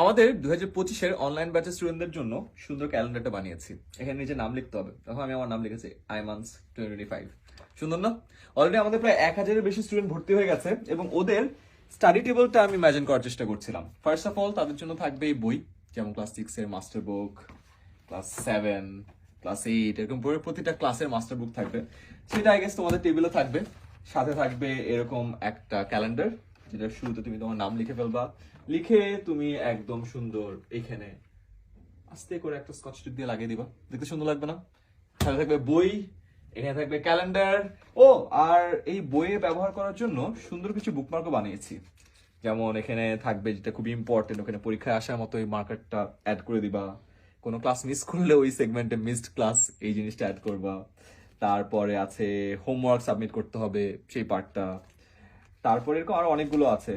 আমাদের দু হাজার পঁচিশের অনলাইন ব্যাচের স্টুডেন্টদের জন্য সুন্দর ক্যালেন্ডারটা বানিয়েছি। এখানে নিজে নাম লিখতে হবে। তখন আমি আমার নাম লিখেছি আইমান্স টোয়েন্টি ফাইভ সুন্দর না? অলরেডি আমাদের প্রায় এক হাজারের বেশি স্টুডেন্ট ভর্তি হয়ে গেছে এবং ওদের স্টাডি টেবিলটা আমি ইমাজিন করার চেষ্টা করছিলাম। ফার্স্ট অফ অল তাদের জন্য থাকবে এই বই, যেমন ক্লাস সিক্স এর master book class seven class eight এরকম করে প্রতিটা ক্লাসের মাস্টার বুক থাকবে। সেটা আই গেস তোমাদের টেবিলে থাকবে। সাথে থাকবে এরকম একটা ক্যালেন্ডার যেটা শুরুতে তুমি তোমার নাম লিখে ফেলবা, লিখে তুমি একদম সুন্দর এখানে আস্তে করে একটা স্কচ টিপ দিয়ে লাগিয়ে দিবা। দেখতে সুন্দর লাগবে না? সাথে থাকবে বই, এখানে থাকবে ক্যালেন্ডার ও, আর এই বইয়ে ব্যবহার করার জন্য সুন্দর কিছু বুকমার্কও বানিয়েছি। যেমন এখানে থাকবে যেটা খুব ইম্পর্টেন্ট ওখানে পরীক্ষায় আসার মতো এই মার্কারটা অ্যাড করে দিবা। কোনো ক্লাস মিস করলে ওই সেগমেন্টে মিসড ক্লাস এই জিনিসটা অ্যাড করবা। তারপরে আছে হোমওয়ার্ক সাবমিট করতে হবে, সেই পার্টটা তারপরে এরকম আরও অনেকগুলো আছে।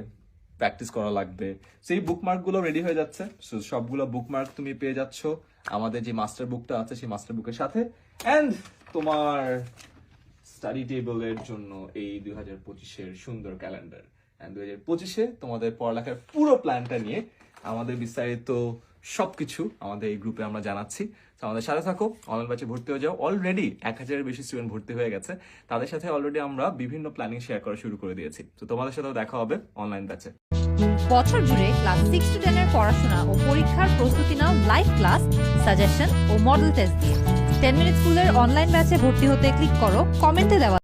প্র্যাকটিস করা লাগবে। সেই বুকমার্কগুলো রেডি হয়ে যাচ্ছে। সবগুলো বুকমার্ক তুমি পেয়ে যাচ্ছ। আমাদের যে মাস্টার বুকটা আছে, সেই মাস্টার বুকের সাথে। এন্ড তোমার স্টাডি টেবিলের জন্য এই দুই হাজার পঁচিশের সুন্দর ক্যালেন্ডার অ্যান্ড দুই হাজার পঁচিশে তোমাদের পড়ালেখার পুরো প্ল্যানটা নিয়ে আমাদের বিস্তারিত সবকিছু আমাদের এই গ্রুপে আমরা জানাচ্ছি। তো আমাদের সাথে থাকো অনলাইন ব্যাচে ভর্তি হয়ে যাও। অলরেডি এক হাজারের বেশি স্টুডেন্ট ভর্তি হয়ে গেছে। তাদের সাথে অলরেডি আমরা বিভিন্ন প্ল্যানিং শেয়ার করা শুরু করে দিয়েছি। তো তোমাদের সাথেও দেখা হবে অনলাইন ব্যাচে বছর জুড়ে ক্লাস সিক্স টু টেনের পড়াশোনা ও পরীক্ষার প্রস্তুতি নাও লাইভ ক্লাস সাজেশন ও মডেল টেস্ট দিয়ে। টেন মিনিট স্কুলের অনলাইন ব্যাচে ভর্তি হতে ক্লিক করো কমেন্টে দেওয়া